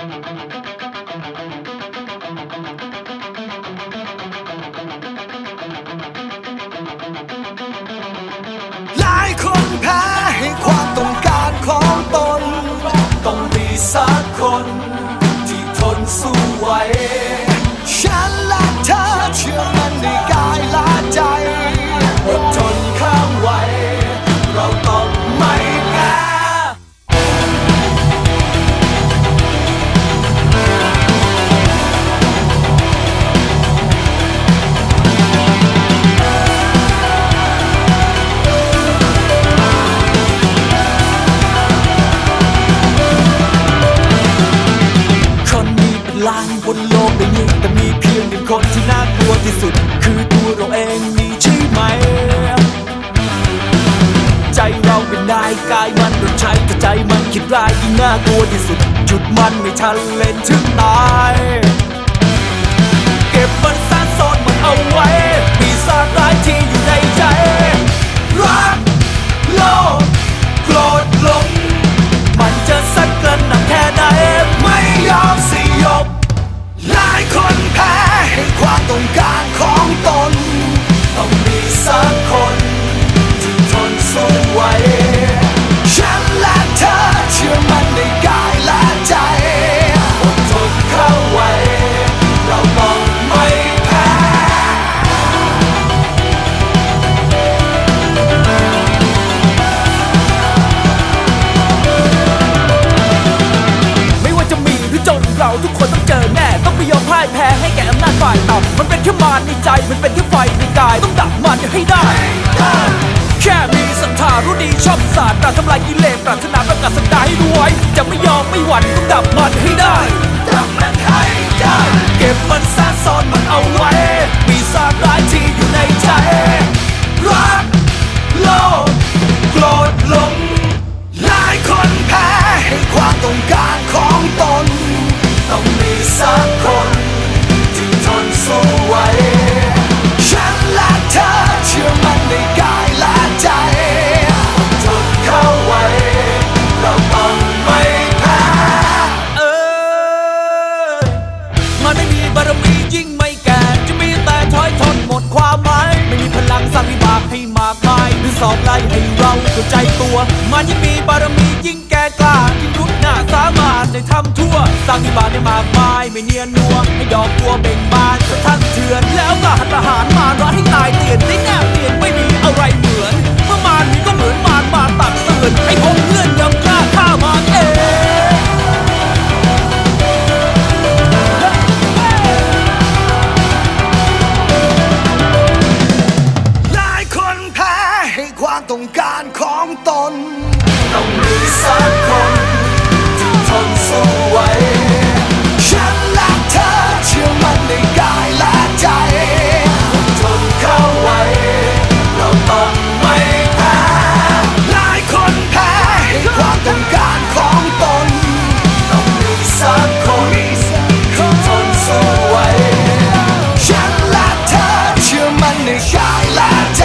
หลายคนแพ้ให้ความต้องการของตน ต้องมีสักคนที่ทนสู้ไหว ล้านบนโลกใบนี้แต่มีเพียงหนึ่งคนที่น่ากลัวที่สุด คือตัวเราเองนี่ใช่ไหม ใจเราเป็นนายกายมันโดนใช้แต่ใจมันคิดร้ายยิ่งน่ากลัวที่สุดหยุดมันไม่ทันเล่นถึงตาย เก็บมันซ่านซ่อนมันเอาไว้ปีศาจาทุกคนต้องเจอแน่ ต้องไม่ยอมพ่ายแพ้ให้แก่อำนาจฝ่ายต่ำมันเป็นแค่มารในใจ มันเป็นแค่ไฟในกาย ต้องดับมันให้ได้ แค่มีศรัทธารู้ดีชอบศาสตร์ปราทำลายกิเลสปรารถนาประกาศสักดาให้รู้ไว้ จะไม่ยอมไม่หวั่นต้องดับมันให้ได้ดับมันให้ได้ เก็บมันซ่อนซ่อนมันเอาไว้ปีศาจร้ายที่อยู่ในใจานยิ่งมีบารมียิ่งแก่กล้ายิ่งรุดหน้าสามารถในทำทั่ว สร้างวิบานได้มากมายไม่เนียนนัวให้ดอกบัวเบ่งบานกระท่านเถื่อนแล้วก็หัตถหารมาร้อนให้ตายเตียนได้แนบเตียนไม่มีอะไรเหมือนเมื่อมานมีก็เหมือนมานบาตัดเตือนให้พงเงื่อนยังกล้าข้ามานเองต้องการของตน สักคนที่ทนสู้ไวฉันและเธอเชื่อมันในกายและใจทนเข้าไว้ เราต้องไม่แพ้หลายคนแพ้ในความต้องการของตน ต้องมีสักคนที่ทนสู้ไวฉันและเธอเชื่อมันในกายและใจ